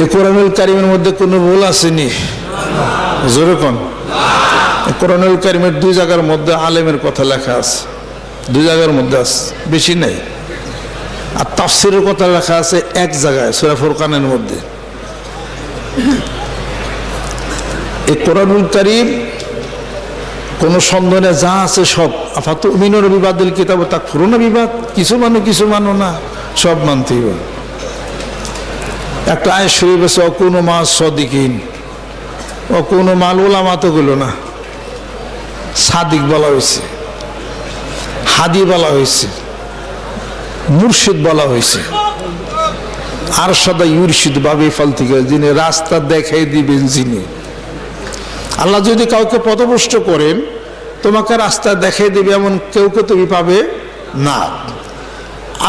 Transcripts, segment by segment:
এই কোরআনুল কারিমের মধ্যে কোনো ভুল আসেনি। যেরকম কোরআনুল কারিমের দুই জায়গার মধ্যে আলেমের কথা লেখা আছে। দুই জায়গার মধ্যে আছে, বেশি নেই। আর তাফসিরের কথা লেখা আছে এক জায়গায়, সুরা ফুরকানের মধ্যে। এই কোরআনুল কারিম, কোন সন্দেহে যা আছে সব। আফাত মিনর বিবাদের কিতাব তা ফুরোনা বিবাদ, কিছু মানো কিছু মানো না, সব মানতেই হবে। একটা আয় শরীফ আছে, অকুন মা সদিকিন। অকুন মাল ওলামা তো গুলো না। সাদিক বলা হয়েছে। হাদি বলা হয়েছে। মুর্শিদ বলা হয়েছে। আর সদা ইউরশিদ বাবে থেকে, যিনি রাস্তা দেখাই দিবেন যিনি। আল্লাহ যদি কাউকে পথভ্রষ্ট করেন, তোমাকে রাস্তা দেখাই দেবে, এমন কেউকে তুমি পাবে না।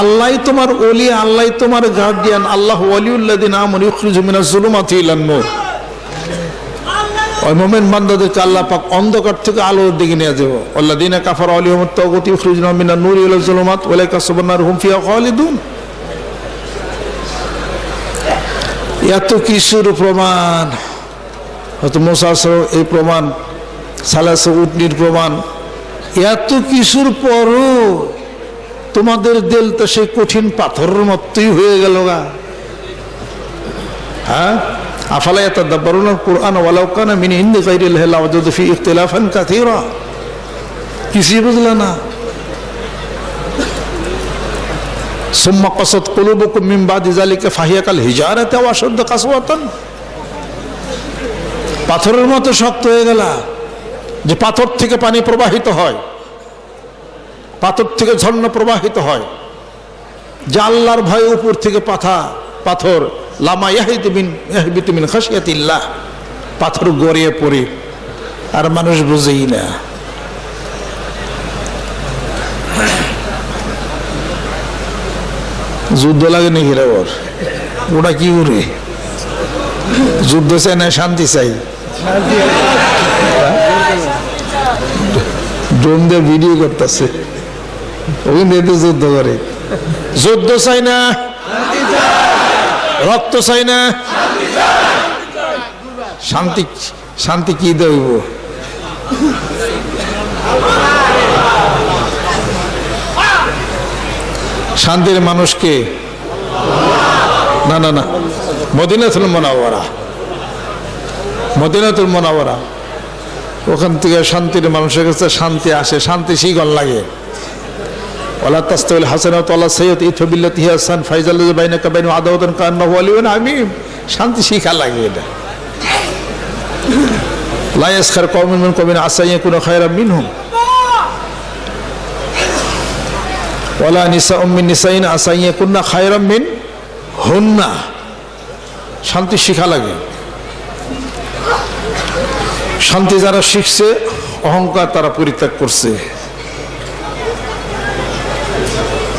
আল্লাহ তোমার ওলি, আল্লাহ তোমার গার্ডিয়ান আল্লাহ আমন ইউখরিজুমিনা জুলুমাতি ইলান নূর ওই মোমেন বান্দাদেরকে আল্লাহ পাক অন্ধকার থেকে আলোর দিকে নিয়ে যাব। আল্লাহ দিনা কাফার আলী মোহাম্মদ তগতি ইউখরিজুনা নূর ইলা জুলুমাত ওয়ালাইকা সুবহানার হুম ফিয়া খালিদুন। এত কিছুর প্রমাণ হয়তো এই উটনির প্রমাণ, এত কিছুর পরও তোমাদের দিল তো সেই কঠিন পাথরের মতোই হয়ে গেল গা। হ্যাঁ? আফালা ইয়াতাদাব্বারুনা আল-কুরআন ওয়ালাউ কানা মিন ইনদি গায়রিল্লাহি লাওয়াজাদু ফি ইখতিলাফান কাসীরা কিছুই বুঝলা না। সুম্মা কাসাত কুলুবুকুম মিন বাদি যালিকা ফাহিয়া কাল হিজারাতি ওয়া আশাদ্দু কাসওয়াতান। পাথরের মতো শক্ত হয়ে গেল যে পাথর থেকে পানি প্রবাহিত হয়। পাথর থেকে ঝর্ণা প্রবাহিত হয়। যে আল্লাহর ভয় উপর থেকে পাথা পাথর লামা ইয়াহিদিন ইয়াহিবিতুমিন খাসিয়াতিল্লাহ পাথর গড়িয়ে পড়ে। আর মানুষ বুঝেই না। যুদ্ধ লাগে নাকি রে ওর? ওটা কি করে যুদ্ধ চাই না শান্তি চাই? ড্রোন দিয়ে ভিডিও করতেছে। দিয়ে যুদ্ধ করে। যুদ্ধ চাই না। রক্ত চাই না। শান্তি শান্তি কি দেব শান্তির মানুষকে না না না। মদিনাতুল মনাওয়ারা। মদিনাতুল মনাওয়ারা। ওখান থেকে শান্তির মানুষের কাছে শান্তি আসে, শান্তি শিগল লাগে। তাস্তাউল হাসানাত ইথবিল্লাতি হাসান ফাইজাল কান্নাহু হামিম শান্তি শিখা লাগে এটা। লা ইয়াসখার কওমুন মিন কওমিন আসা ইয়াকুনু খায়রাম মিনহুম। ওয়ালা নিসাউম মিন নিসাইন আসা ইয়াকুননা খায়রাম মিন হুন্না শান্তি শিখা লাগে। শান্তি যারা শিখছে, অহংকার তারা পরিত্যাগ করছে।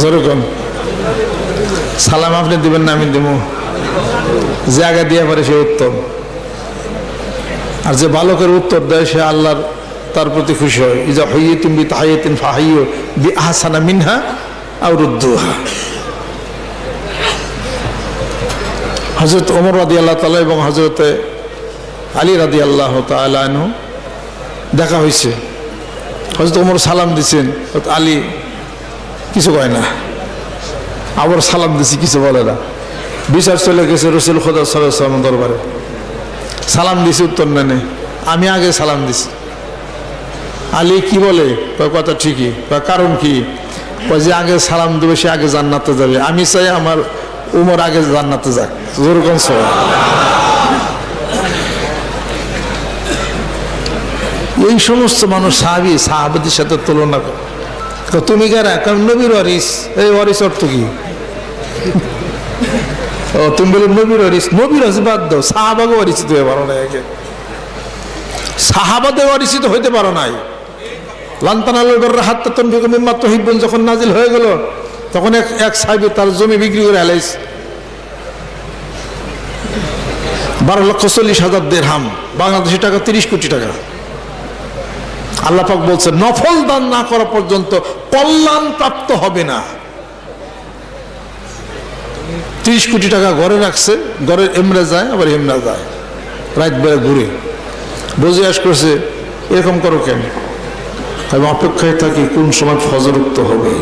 যেরকম সালাম আপনি দিবেন না, আমি দেবো যে আগে দিয়ে পারে সে উত্তম। আর যে বালকের উত্তর দেয়, সে আল্লাহর তার প্রতি খুশি হয়। ইজা হইয়ে তুমি তাহাইয়েতিন ফাহাইও বি আহসানা মিনহা আর রুদ্দুহা। হজরত ওমর রাদি আল্লাহ তালা এবং হজরত আলী রাদি আল্লাহ তালু দেখা হয়েছে হজরত ওমর সালাম হয়তো আলী কিছু কয় না। আবার সালাম দিছি, কিছু বলে না। বিচার চলে গেছে রসুল খোদা সাল্লাম দরবারে। সালাম দিছি, উত্তর নেনে আমি আগে সালাম দিছি। আলী কি বলে? কথা ঠিকই। কারণ কি? যে আগে সালাম দেবে, সে আগে জান্নাতে যাবে। আমি চাই আমার উমর আগে জান্নাতে যাক। যেরকম এই সমস্ত মানুষ সাহাবি, সাহাবাদের সাথে তুলনা করে। তুমি কারা? কারণ নবীর ওয়ারিস। এই ওয়ারিস অর্থ কি? ও, তুমি বলে নবীর হরিস নবীর হরিস বাদ দাও। সাহাবাগে পরিচিত হয়ে পারো না একে। সাহাবাদে পরিচিত হইতে পারো নাই। লান্তানালের হাত তখন মাত্র হিব্বন যখন নাজিল হয়ে গেল, তখন এক এক সাহেবের তার জমি বিক্রি করে আলাইস বারো লক্ষ চল্লিশ হাজার দেড়হাম। বাংলাদেশি টাকা তিরিশ কোটি টাকা। আল্লাহ পাক বলছে নফল দান না করা পর্যন্ত কল্যাণ প্রাপ্ত হবে না। তিরিশ কোটি টাকা ঘরে রাখছে, ঘরের এমরা যায়, আবার হেমরা যায়। রাত বেড়ে ঘুরে। বুঝে আস করছে, এরকম করো কেন? আমি অপেক্ষায় থাকি কোন সময় ফজর উক্ত হবে।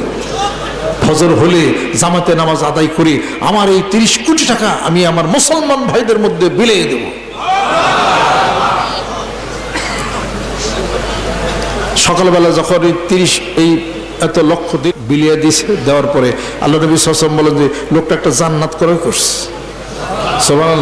ফজর হলে জামাতে নামাজ আদায় করি, আমার এই তিরিশ কোটি টাকা আমি আমার মুসলমান ভাইদের মধ্যে বিলিয়ে দেব। সকালবেলা যখন এই তিরিশ, এই এত লক্ষ দিয়ে বিলিয়ে দিয়েছে দেওয়ার পরে আল্লাহ নবী সসম বলেন যে, লোকটা একটা জান্নাত করে করছে। সোমান